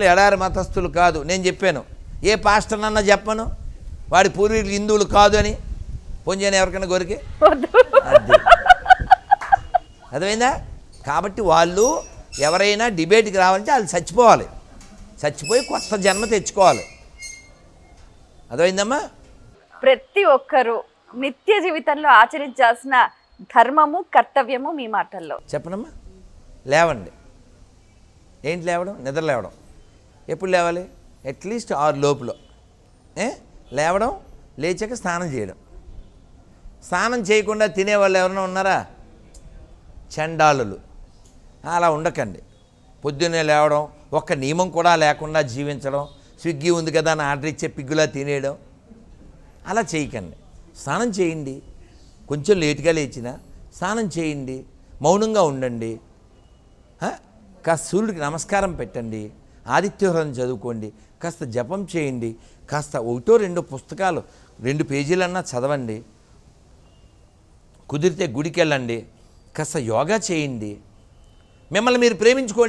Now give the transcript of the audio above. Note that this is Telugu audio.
ఎడారి మతస్థులు కాదు. నేను చెప్పాను. ఏ పాస్టర్ అన్నా చెప్పను? వాడి పూర్వీకులు హిందువులు కాదు అని. పొంజాను ఎవరికైనా అది. అర్థమైందా? కాబట్టి వాళ్ళు ఎవరైనా డిబేట్కి రావాలంటే వాళ్ళు చచ్చిపోవాలి. చచ్చిపోయి కొత్త జన్మ తెచ్చుకోవాలి. అర్థమైందమ్మా? ప్రతి ఒక్కరూ నిత్య జీవితంలో ఆచరించాల్సిన ధర్మము కర్తవ్యము మీ మాటల్లో. చెప్పనమ్మా? లేవండి. ఏంటి లేవడం? నిద్ర లేవడం. ఎప్పుడు లేవాలి? అట్లీస్ట్ ఆరు లోపులో. ఏ? లేవడం లేచాక స్నానం చేయడం. స్నానం చేయకుండా తినేవాళ్ళు ఎవరైనా ఉన్నారా? చండాలులు. అలా ఉండకండి. పొద్దున్నే లేవడం ఒక్క నియమం కూడా లేకుండా జీవించడం స్విగ్గీ ఉంది కదా అని ఆర్డర్ ఇచ్చే పిగ్గులా తినేయడం. అలా చేయకండి. స్నానం చేయండి. కొంచెం లేటుగా లేచిన స్నానం చేయండి. మౌనంగా ఉండండి. కాస్త సూర్యుడికి నమస్కారం పెట్టండి. ఆదిత్యహరం చదువుకోండి కాస్త జపం చేయండి కాస్త ఒకటో రెండో పుస్తకాలు రెండు పేజీలన్నా చదవండి కుదిరితే గుడికి వెళ్ళండి కాస్త యోగా చేయండి. మిమ్మల్ని మీరు ప్రేమించుకోండి.